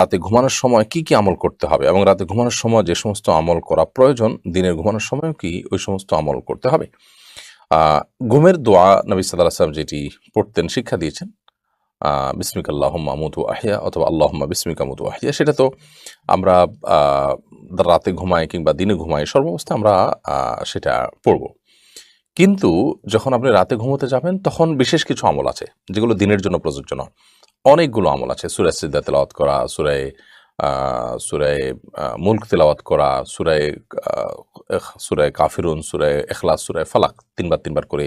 রাতে ঘুমানোর সময় কি কি আমল করতে হবে এবং রাতে ঘুমানোর সময় যে সমস্ত আমল করা প্রয়োজন, দিনের ঘুমানোর সময় কি ওই সমস্ত আমল করতে হবে? ঘুমের দোয়া নবী সাল্লাহ সাল্লাম যেটি পড়তেন, শিক্ষা দিয়েছেন। বিসমিক আল্লাহম্মা মুতু আহিয়া অথবা আল্লাহম্মা বিসমিকা মুতু আহিয়া। সেটা তো আমরা রাতে ঘুমাই কিংবা দিনে ঘুমাই, সর্বাবস্থা আমরা সেটা পড়ব। কিন্তু যখন আপনি রাতে ঘুমোতে যাবেন, তখন বিশেষ কিছু আমল আছে, যেগুলো দিনের জন্য প্রযোজ্য নয়। অনেকগুলো আমল আছে। সুরায় সিদ্ধা তেলাওয়াত করা সুরায় সুরায় মুল্ক তেলাওয়াত করা সুরায় সুরায় কাফিরুন সুরায় এখলাস সুরায় ফালাক তিনবার তিনবার করে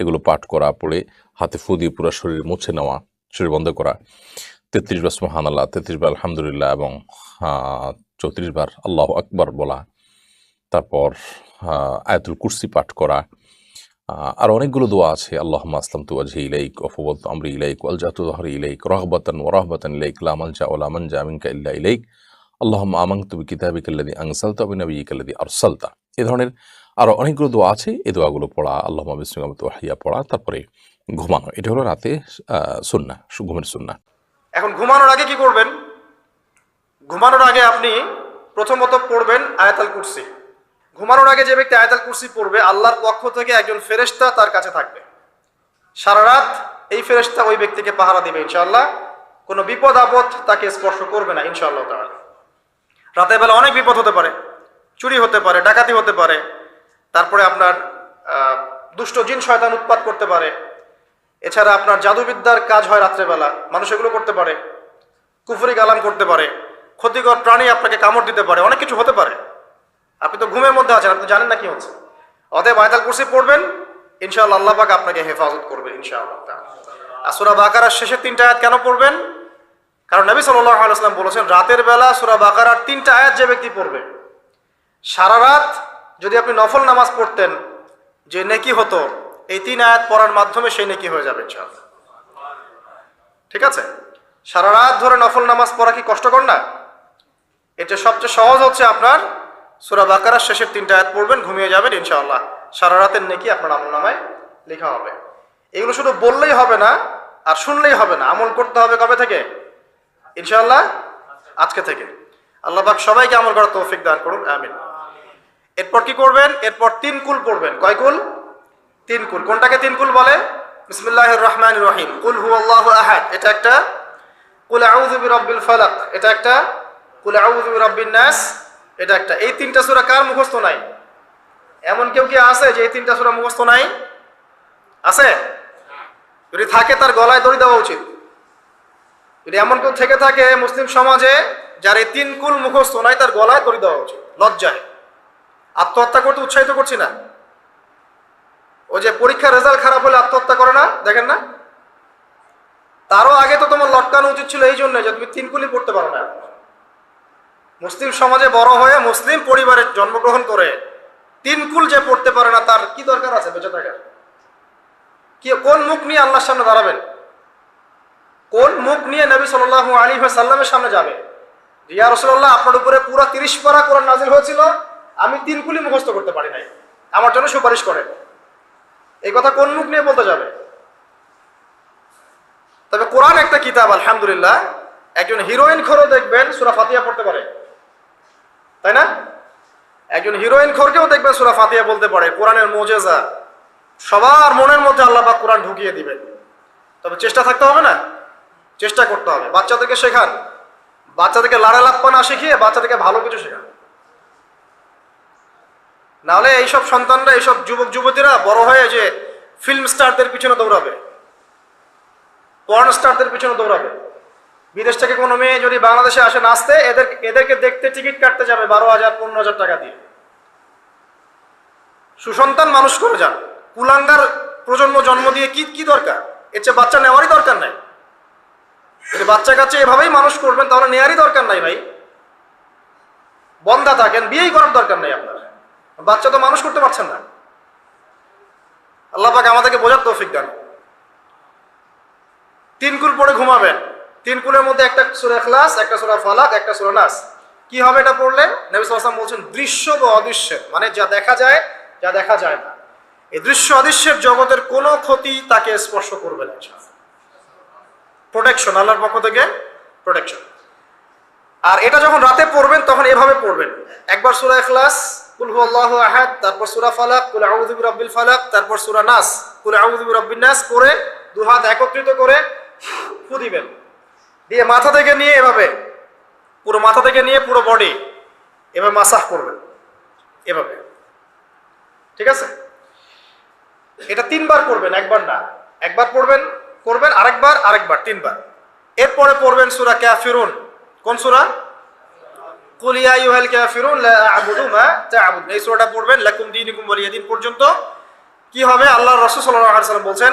এগুলো পাঠ করা, পড়ে হাতে ফু দিয়ে পুরো শরীর মুছে নেওয়া, শরীর বন্ধ করা। তেত্রিশ বার সুহান আল্লাহ তেত্রিশ বার আলহামদুলিল্লাহ এবং চৌত্রিশ বার আল্লাহ আকবার বলা। তারপর আয়াতুল কুরসি পাঠ করা। আর অনেকগুলো দোয়া আছে। আল্লাহ আসলাম তু আজহি ইলাইক অফুবত আমরি ইলাইক আলজাতু দহরি ইলাইক, রহবাতান ও রহবাতান ইলাইক, লা মালজা ওলা মানজা মিনকা ইল্লা ইলাইক। আল্লাহ আমাং তুবি কিতাবিক আল্লাদি আংসালতা বিন নবীক আল্লাদি আরসালতা। এ ধরনের আরও অনেকগুলো দোয়া আছে। এই দোয়াগুলো পড়া আল্লাহ বিসমিকামত ওয়াহিয়া পড়া, তারপরে ঘুমানো। এটা হলো রাতে সুন্না ঘুমের সুন্না এখন ঘুমানোর আগে কি করবেন? ঘুমানোর আগে আপনি প্রথমত পড়বেন আয়াতাল কুরসি। ঘুমানোর আগে যে ব্যক্তি আয়াতাল কুরসি পড়বে, আল্লাহর পক্ষ থেকে একজন ফেরেশতা তার কাছে থাকবে। সারা রাত এই ফেরেশতা ওই ব্যক্তিকে পাহারা দিবে, ইনশাআল্লাহ। কোনো বিপদ আপদ তাকে স্পর্শ করবে না, ইনশাআল্লাহ তাআলা। রাতের বেলা অনেক বিপদ হতে পারে, চুরি হতে পারে, ডাকাতি হতে পারে। তারপরে আপনার দুষ্ট জিন শয়তান উৎপাত করতে পারে। এছাড়া আপনার জাদুবিদ্যার কাজ হয় রাত্রেবেলা মানুষ এগুলো করতে পারে। কুফরি গালাম করতে পারে। ক্ষতিকর প্রাণী আপনাকে কামড় দিতে পারে, অনেক কিছু হতে পারে। আপনি তো ঘুমের মধ্যে আছেন, আপনি জানেন না কি হচ্ছে। অতএব আয়তাল কুরসি পড়বেন, ইনশাআল্লাহ আল্লাহ পাক আপনাকে হেফাজত করবে, ইনশাআল্লাহ আর সুরা বাকারার শেষের তিনটা আয়াত কেন পড়বেন? কারণ নবী সাল্লাহ আলাইসলাম বলেছেন, রাতের বেলা সুরা বাকারার তিনটা আয়াত যে ব্যক্তি পড়বে, সারা রাত যদি আপনি নফল নামাজ পড়তেন, যে নেকি হতো, এই তিন আয়াত পড়ার মাধ্যমে সেই নেকি হয়ে যাবে, ইনশাআল্লাহ। ঠিক আছে? সারা রাত ধরে নফল নামাজ পড়া কি কষ্টকর না? এটা সবচেয়ে সহজ হচ্ছে আপনার সুরা বাকারার শেষের তিনটা আয়াত পড়বেন, ঘুমিয়ে যাবেন ইনশাআল্লাহ। সারা রাতের নেকি আপনার আমল নামায় লেখা হবে। এগুলো শুধু বললেই হবে না, আর শুনলেই হবে না। আমল করতে হবে কবে থেকে? ইনশাআল্লাহ, আজকে থেকে। আল্লাহ পাক সবাইকে আমল করার তৌফিক দান করুন, আমিন। এরপর কি করবেন? এরপর তিন কুল পড়বেন। কয় কুল? তিন কুল। কোনটাকে তিন কুল বলে? বিসমিল্লাহির রহমানির রহিম। কুল হু আল্লাহ আহাদ। এটা একটা? কুল আউযু বিরাব্বিল ফালাক। এটা একটা? কুল আউযু বিরাব্বিন নাস। এটা একটা। এই তিনটা সূরা কার মুখস্থ নাই? এমন কেউ কি আছে যে এই তিনটা সূরা মুখস্থ নাই? আছে? যদি থাকে তার গলায় দড়ি দেওয়া উচিত। যদি এমন কেউ থেকে থাকে মুসলিম সমাজে যার এই তিন কুল মুখস্থ নাই, তার গলায় দড়ি দেওয়া উচিত, লজ্জায়। আত্মহত্যা করতে উৎসাহিত করছি না। ও যে পরীক্ষার রেজাল্ট খারাপ হলে আত্মহত্যা করে না? দেখেন না? তারও আগে তো তোমার লটকানো উচিত ছিল এই জন্য যে তুমি তিন কুলি পড়তে পারো না। মুসলিম সমাজে বড় হয়ে মুসলিম পরিবারে জন্মগ্রহণ করে তিন কুল যে পড়তে পারে না, তার কি দরকার আছে বেঁচে থাকার? কি, কোন মুখ নিয়ে আল্লাহর সামনে দাঁড়াবেন? কোন মুখ নিয়ে নবী সাল আলী সাল্লামের সামনে যাবে? রিয়া রসল্লাহ আপনার উপরে পুরা তিরিশ পারা কোরআন নাজিল হয়েছিল, আমি তিন কুলি মুখস্থ করতে পারি নাই। আমার জন্য সুপারিশ করেন। এই কথা কোন মুখ নিয়ে বলতে যাবে? তবে কোরআন একটা কিতাব, আলহামদুলিল্লাহ, একজন হিরোইন খোরও দেখবেন, সুরা ফাতিয়া পড়তে পারে। তাই না? একজন হিরোইন খোরকেও দেখবেন সুরা ফাতিয়া বলতে পারে, কোরআনের মোজেজা। সবার মনের মধ্যে আল্লাহ পাক কোরআন ঢুকিয়ে দিবেন। তবে চেষ্টা থাকতে হবে না? চেষ্টা করতে হবে। বাচ্চাদেরকে শেখান। বাচ্চাদেরকে লাড়া লাপ্পা না শিখিয়ে বাচ্চাদেরকে ভালো কিছু শেখান। নাহলে এইসব সন্তানরা, এইসব যুবক যুবতীরা বড় হয়ে যে ফিল্ম স্টারদের পিছনে দৌড়াবে। পর্ন স্টারদের পিছনে দৌড়াবে। বিদেশ থেকে কোনো মেয়ে যদি বাংলাদেশে আসে নাচতে, এদের এদেরকে দেখতে টিকিট কাটতে যাবে বারো হাজার, পনেরো হাজার টাকা দিয়ে। সুসন্তান মানুষ করে যান। কুলাঙ্গার প্রজন্ম জন্ম দিয়ে কি কি দরকার? এর চেয়ে বাচ্চা নেওয়ারই দরকার নাই। বাচ্চা কাচ্চা এভাবেই মানুষ করবেন, তাহলে নেওয়ারই দরকার নাই ভাই। বন্ধা থাকেন, বিয়েই করার দরকার নাই আপনার। বাচ্চা তো মানুষ করতে পারছেন না। আল্লাহ পাক আমাদেরকে বোঝার তৌফিক দেন। তিন কুল পরে ঘুমাবেন। তিন কুলের মধ্যে একটা সুরা ক্লাস একটা সুরা ফালাক, একটা সুরা নাস। কি হবে এটা পড়লে? নবী সাল্লাম বলছেন, দৃশ্য বা অদৃশ্যের মানে যা দেখা যায়, যা দেখা যায় না। এই দৃশ্য অদৃশ্যের জগতের কোনো ক্ষতি তাকে স্পর্শ করবে না প্রোটেকশন আল্লাহর পক্ষ থেকে প্রোটেকশন আর এটা যখন রাতে পড়বেন, তখন এভাবে পড়বেন। একবার সূরা ইখলাস, কুল হুয়াল্লাহু আহাদ, তারপর সূরা ফালাক, কুল আউযু বিরাব্বিল ফালাক, তারপর সূরা নাস, কুল আউযু বিরাব্বিন নাস পড়ে দু হাত একত্রিত করে ফু দিবেন। দিয়ে মাথা থেকে নিয়ে এভাবে, পুরো মাথা থেকে নিয়ে পুরো বডি এভাবে মাসাজ করবেন, এভাবে। ঠিক আছে? এটা তিনবার করবেন, একবার না। একবার পড়বেন, করবেন, আরেকবার আরেকবার, তিনবার। এরপরে পড়বেন সুরা কাফিরুন। কোন সুরা? কুল ইয়া আইয়ুহাল কাফিরুন, লা আ'বুদু মা তা'বুদুন। এই সূরাটা পড়বেন, লাকুম দীনুকুম ওয়ালিয়া দিন পর্যন্ত। কি হবে? আল্লাহ রাসূল সাল্লাল্লাহু আলাইহি সাল্লাম বলছেন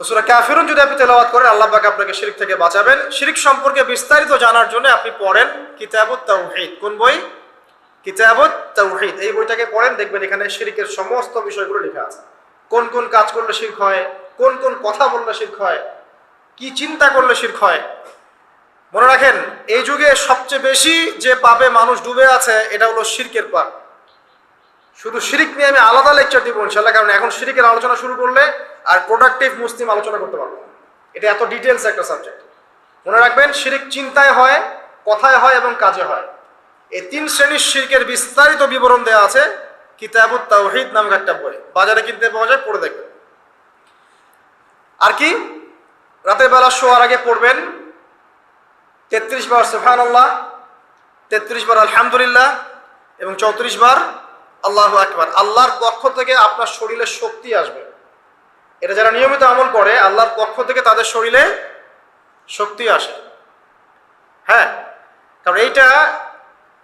তো সুরা কাফিরুন যদি আপনি তেলাওয়াত করেন, আল্লাহ পাক আপনাকে শিরিক থেকে বাঁচাবেন। শিরিক সম্পর্কে বিস্তারিত জানার জন্য আপনি পড়েন কিতাবুত তাওহীদ। কোন বই? কিতাবুত তাওহীদ। এই বইটাকে পড়েন, দেখবেন এখানে শিরিকের সমস্ত বিষয়গুলো লেখা আছে। কোন কোন কাজ করলে শিরক হয়, কোন কোন কথা বললে শিরক হয়, কি চিন্তা করলে শিরক হয়। মনে রাখেন, এই যুগে সবচেয়ে বেশি যে পাপে মানুষ ডুবে আছে, এটা হলো শিরকের পাপ। শুধু শিরিক নিয়ে আমি আলাদা লেকচার দিব ইনশাল্লাহ কারণ এখন শিরিকের আলোচনা শুরু করলে আর প্রোডাক্টিভ মুসলিম আলোচনা করতে পারব এটা এত ডিটেলস একটা সাবজেক্ট মনে রাখবেন, শিরিক চিন্তায় হয়, কথায় হয় এবং কাজে হয়। এই তিন শ্রেণির শিরকের বিস্তারিত বিবরণ দেওয়া আছে কিতাবুত তাওহীদ নামক একটা বই। বাজারে কিনতে পাওয়া যায়, পড়ে দেখবেন। আর কি? রাতের বেলা শোয়ার আগে পড়বেন। তেত্রিশ বার সুফান আল্লাহ তেত্রিশ বার আলহামদুলিল্লাহ এবং চৌত্রিশ বার আল্লাহ আকবার। আল্লাহর পক্ষ থেকে আপনার শরীরে শক্তি আসবে। এটা যারা নিয়মিত আমল করে, আল্লাহর পক্ষ থেকে তাদের শরীরে শক্তি আসে। হ্যাঁ কারণ এইটা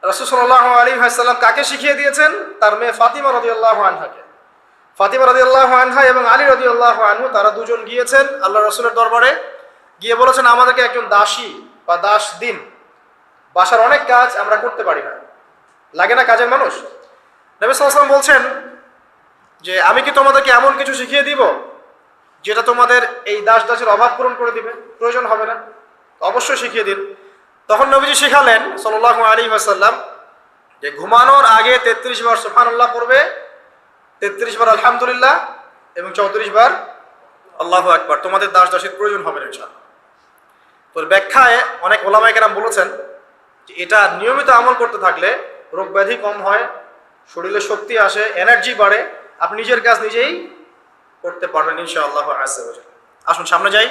রসুসল্লাহ আলী সাল্লাম কাকে শিখিয়ে দিয়েছেন? তার মেয়ে ফাতিমা রদি আল্লাহ আনহাকে। ফাতিমা রদি আল্লাহ আনহা এবং আলী রদি আল্লাহ আনহু, তারা দুজন গিয়েছেন আল্লাহ রসুলের দরবারে। গিয়ে বলেছেন, আমাদেরকে একজন দাসী বা দাস দিন। বাসার অনেক কাজ আমরা করতে পারি না। লাগে না কাজের মানুষ? নবী সাল্লাম বলছেন যে, আমি কি তোমাদেরকে এমন কিছু শিখিয়ে দিব যেটা তোমাদের এই দাস দাসের অভাব পূরণ করে দিবে? প্রয়োজন হবে না। অবশ্যই শিখিয়ে দিন। তখন নবীজি শিখালেন সাল্লাহ আলী আসাল্লাম যে, ঘুমানোর আগে তেত্রিশ বার সুফানুল্লাহ পড়বে, তেত্রিশ বার আলহামদুলিল্লাহ এবং চৌত্রিশ বার আল্লাহ একবার তোমাদের দাস দাসীর প্রয়োজন হবে না ইনশাআল্লাহ। তোর ব্যাখ্যায় অনেক ওলামাইকেরাম বলেছেন যে, এটা নিয়মিত আমল করতে থাকলে রোগ ব্যাধি কম হয় শরীরে শক্তি আসে এনার্জি বাড়ে, আপনি নিজের কাজ নিজেই করতে পারবেন ইনশাআল্লাহ আসে আসুন, সামনে যাই।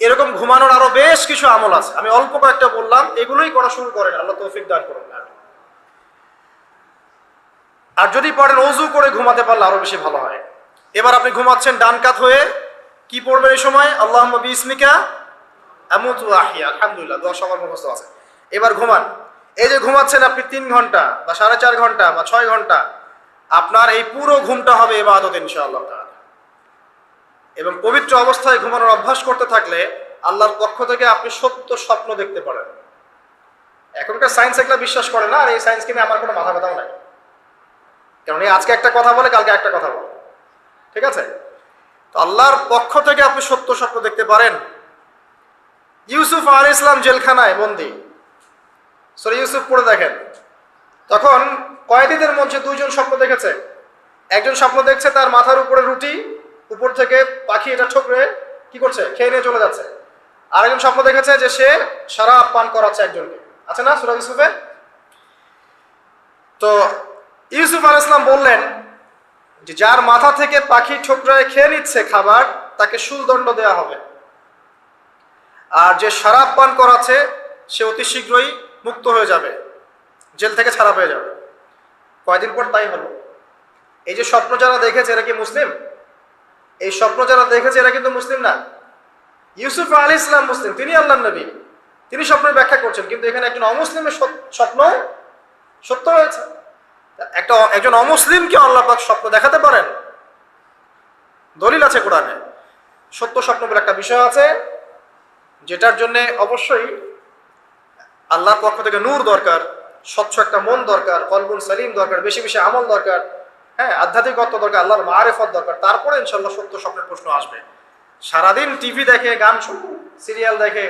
এরকম ঘুমানোর আরও বেশ কিছু আমল আছে। আমি অল্প কয়েকটা বললাম, এগুলোই করা শুরু করেন, আল্লাহ তৌফিক দান করুন। আর যদি পারেন অজু করে ঘুমাতে পারলে আরও বেশি ভালো হয়। এবার আপনি ঘুমাচ্ছেন ডান কাত হয়ে, কি পড়বেন এই সময়? আল্লাহ বিসমিকা, আমুতু আহিয়া আলহামদুলিল্লাহ, দোয়া সবার মুখস্থ আছে। এবার ঘুমান। এই যে ঘুমাচ্ছেন আপনি তিন ঘণ্টা বা সাড়ে চার ঘণ্টা বা ছয় ঘণ্টা, আপনার এই পুরো ঘুমটা হবে এবাদত ইনশাআল্লাহ এবং পবিত্র অবস্থায় ঘুমানোর অভ্যাস করতে থাকলে আল্লাহর পক্ষ থেকে আপনি সত্য স্বপ্ন দেখতে পারেন। এখনকার সায়েন্স এগুলো বিশ্বাস করে না, আর এই সায়েন্সকে নিয়ে আমার কোনো মাথা ব্যথাও নাই। কারণ এই আজকে একটা কথা বলে, কালকে একটা কথা বলে। ঠিক আছে? তো আল্লাহর পক্ষ থেকে আপনি সত্য স্বপ্ন দেখতে পারেন। ইউসুফ আল ইসলাম জেলখানায় বন্দি। সরি ইউসুফ পড়ে দেখেন। তখন কয়েদিদের মধ্যে দুইজন স্বপ্ন দেখেছে। একজন স্বপ্ন দেখছে তার মাথার উপরে রুটি, উপর থেকে পাখি এটা ঠোকরে কি করছে, খেয়ে নিয়ে চলে যাচ্ছে। আরেকজন স্বপ্ন দেখেছে যে সে সারা পান করাচ্ছে একজনকে। আছে না সুরাজ ইউসুফে তো ইউসুফ আল ইসলাম বললেন যে যার মাথা থেকে পাখি ঠোকরায় খেয়ে নিচ্ছে খাবার, তাকে সুলদণ্ড দেওয়া হবে। আর যে সারাপ পান করাচ্ছে, সে অতি শীঘ্রই মুক্ত হয়ে যাবে, জেল থেকে ছাড়া পেয়ে যাবে। কয়দিন পর তাই হলো। এই যে স্বপ্ন যারা দেখেছে, এরা কি মুসলিম? এই স্বপ্ন যারা দেখেছে, এরা কিন্তু মুসলিম না। ইউসুফ আলী ইসলাম মুসলিম, তিনি আল্লাহ নবী। তিনি স্বপ্নের ব্যাখ্যা করছেন, কিন্তু এখানে একজন অমুসলিমের স্বপ্ন সত্য হয়েছে। একটা একজন অমুসলিমকে আল্লাহ পাক স্বপ্ন দেখাতে পারেন? দলিল আছে কোরআনে। সত্য স্বপ্ন বলে একটা বিষয় আছে, যেটার জন্য অবশ্যই আল্লাহর পক্ষ থেকে নূর দরকার, স্বচ্ছ একটা মন দরকার, কলবুল সালিম দরকার, বেশি বেশি আমল দরকার হ্যাঁ আধ্যাত্মিকত্ব দরকার, আল্লাহর মারেফত দরকার, তারপরে ইনশাল্লাহ সত্য স্বপ্নের প্রশ্ন আসবে। সারাদিন টিভি দেখে, গান শুনে সিরিয়াল দেখে,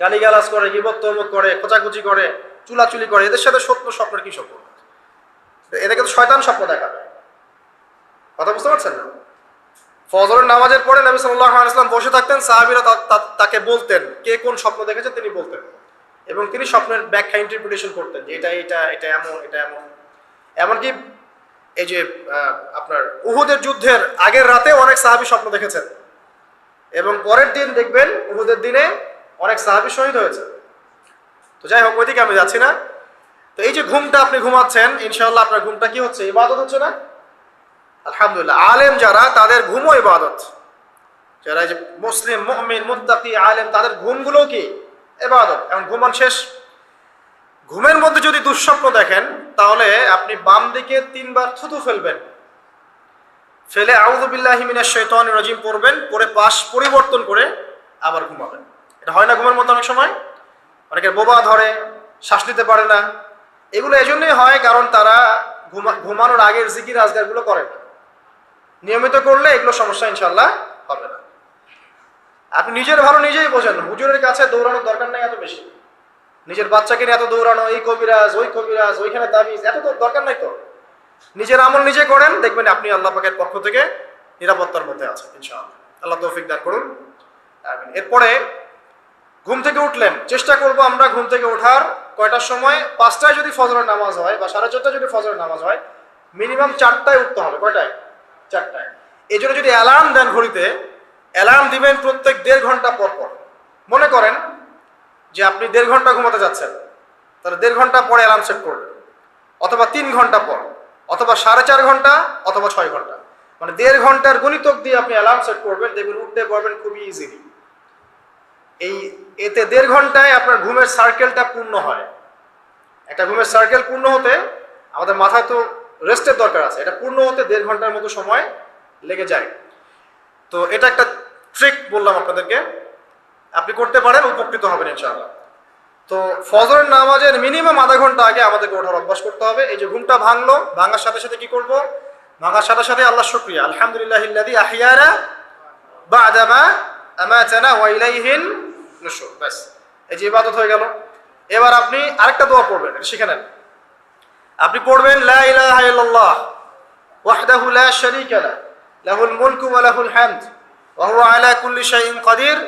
গালিগালাজ করে, গিবত তহমত করে, খোঁচাখুচি করে, চুলাচুলি করে, এদের সাথে সত্য স্বপ্নের কি সম্পর্ক এদেরকে তো শয়তান স্বপ্ন দেখাবে। কথা বুঝতে পারছেন না? ফজরের নামাজের পরে নবী সাল্লাল্লাহু আলাইহি বসে থাকতেন, সাহাবীরা তাকে বলতেন, কে কোন স্বপ্ন দেখেছে তিনি বলতেন। এবং তিনি স্বপ্নের ব্যাখ্যা ইন্টারপ্রিটেশন করতেন যে এটা এটা এটা এমন এটা এমন। এমনকি এই যে আপনার উহুদের যুদ্ধের আগের রাতে অনেক সাহাবী স্বপ্ন দেখেছেন। এবং পরের দিন দেখবেন উহুদের দিনে অনেক সাহাবী শহীদ হয়েছে। তো যাই হোক, ওইদিকে আমি যাচ্ছি না। তো এই যে ঘুমটা আপনি ঘুমাচ্ছেন, ইনশাআল্লাহ আপনার ঘুমটা কি হচ্ছে? ইবাদত হচ্ছে না? আলহামদুলিল্লাহ। আলেম যারা, তাদের ঘুমও ইবাদত। যারা এই যে মুসলিম, মুমিন, মুত্তাকি, আলেম, তাদের ঘুমগুলো কি? ইবাদত এখন ঘুমান শেষ। ঘুমের মধ্যে যদি দুঃস্বপ্ন দেখেন, তাহলে আপনি বাম দিকে তিনবার থুতু ফেলবেন। ফেলে আউযুবিল্লাহি মিনাশ শাইতানির রাজিম পড়বেন পরে পাশ পরিবর্তন করে আবার ঘুমাবেন। এটা হয় না ঘুমের মধ্যে অনেক সময়? অনেকের বোবা ধরে, শ্বাস নিতে পারে না। এগুলো এজন্যই হয় কারণ তারা ঘুমা, ঘুমানোর আগের জিকির আজগারগুলো করে নিয়মিত করলে এগুলো সমস্যা ইনশাল্লাহ আপনি নিজের ভালো নিজেই বোঝেন। হুজুরের কাছে দৌড়ানোর দরকার নাই এত বেশি। নিজের বাচ্চাকে নিয়ে এত দৌড়ানো, এই কবিরাজ, ওই কবিরাজ, ওইখানে তাবিজ, এত তো দরকার নাই তো। নিজের আমল নিজে করেন, দেখবেন আপনি আল্লাহ পাকের পক্ষ থেকে নিরাপত্তার মধ্যে আছেন, ইনশাআল্লাহ। আল্লাহ তৌফিক দান করুন। এরপরে ঘুম থেকে উঠলেন। চেষ্টা করব আমরা ঘুম থেকে ওঠার কয়টার সময়? পাঁচটায় যদি ফজরের নামাজ হয় বা সাড়ে চারটায় যদি ফজরের নামাজ হয় মিনিমাম চারটায় উঠতে হবে। কয়টায়? চারটায়। এই জন্য যদি অ্যালার্ম দেন ঘড়িতে অ্যালার্ম দিবেন প্রত্যেক দেড় ঘণ্টা পর পর। মনে করেন যে আপনি দেড় ঘণ্টা ঘুমাতে যাচ্ছেন, তাহলে দেড় ঘণ্টা পরে অ্যালার্ম সেট করবেন অথবা তিন ঘণ্টা পর, অথবা সাড়ে চার ঘণ্টা, অথবা ছয় ঘণ্টা। মানে দেড় ঘণ্টার গণিতক দিয়ে আপনি অ্যালার্ম সেট করবেন, দেখবেন উঠতে পারবেন খুবই ইজিলি এই এতে দেড় ঘন্টায় আপনার ঘুমের সার্কেলটা পূর্ণ হয়। একটা ঘুমের সার্কেল পূর্ণ হতে আমাদের মাথায় তো রেস্টের দরকার আছে। এটা পূর্ণ হতে দেড় ঘণ্টার মতো সময় লেগে যায়। তো এটা একটা ট্রিক বললাম আপনাদেরকে। আপনি করতে পারেন, উপকৃত হবেন ইনশাআল্লাহ। তো ফজরের নামাজের মিনিমাম আধা ঘণ্টা আগে আমাদেরকে ওঠার অভ্যাস করতে হবে। এই যে ঘুমটা ভাঙলো, ভাঙার সাথে সাথে কি করব? ভাঙার সাথে সাথে আল্লাহ শুক্রিয়া। আলহামদুলিল্লাহ ইল্লাযী আহিয়ানা বাদামা আমাতানা ওয়া ইলাইহিন নুশুর ব্যাস, এই যে ইবাদত হয়ে গেল। এবার আপনি আরেকটা দোয়া পড়বেন শিখে নেন। আপনি পড়বেন, লা ইলাহা ইল্লাল্লাহ, ওয়াহদাহু লা শারীকা লাহুল মুলকু ওয়া লাহুল হামদ। ওয়া আলা কুল্লি শাইইন কাদির।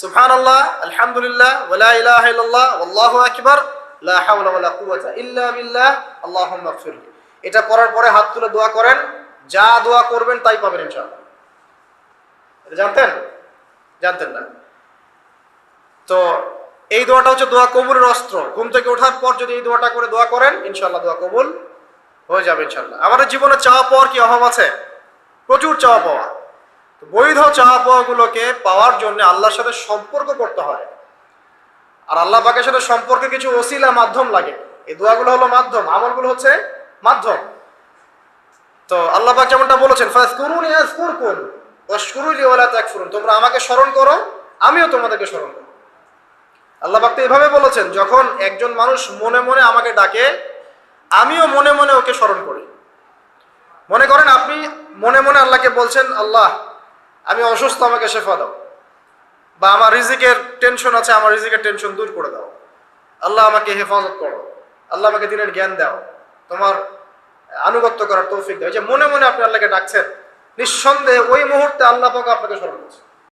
সুবহানাল্লাহ, আলহামদুলিল্লাহ, ওয়া লা ইল্লাল্লাহ ইগফিরলি এটা পড়ার পরে হাত তুলে দোয়া করেন, যা দোয়া করবেন তাই পাবেন জানতেন? জানতেন না? তো এই দোয়াটা হচ্ছে দোয়া কবুলের অস্ত্র। ঘুম থেকে ওঠার পর যদি এই দোয়াটা করে দোয়া করেন ইনশাল্লাহ দোয়া কবুল হয়ে যাবে ইনশাল্লাহ আমাদের জীবনে চাওয়া পাওয়ার কি অভাব আছে? প্রচুর চাওয়া পাওয়া। বৈধ চাওয়া পাওয়াগুলোকে পাওয়ার জন্য আল্লাহর সাথে সম্পর্ক করতে হয়। আর আল্লাহ পাকের সাথে সম্পর্কে কিছু ওসিলা মাধ্যম লাগে। এই দোয়াগুলো হলো মাধ্যম, আমলগুলো হচ্ছে মাধ্যম। তো আল্লাহ পাক যেমনটা বলেছেন, ফাজকুরুনি আযকুরকুম ওয়াশকুরুলি ওয়ালা তাকফুরুন। তোমরা আমাকে স্মরণ করো, আমিও তোমাদেরকে স্মরণ করব। আল্লাহ পাক তো এভাবে বলেছেন, যখন একজন মানুষ মনে মনে আমাকে ডাকে, আমিও মনে মনে ওকে স্মরণ করি। মনে করেন আপনি মনে মনে আল্লাহকে বলছেন, আল্লাহ আমি অসুস্থ, আমাকে শেফা দাও। বা আমার রিজিকের টেনশন আছে, আমার রিজিকের টেনশন দূর করে দাও। আল্লাহ আমাকে হেফাজত করো। আল্লাহ আমাকে দিনের জ্ঞান দাও। তোমার আনুগত্য করার তৌফিক দাও। যে মনে মনে আপনি আল্লাহকে ডাকছেন, নিঃসন্দেহে ওই মুহূর্তে আল্লাহ পাক আপনাকে স্মরণ করছে।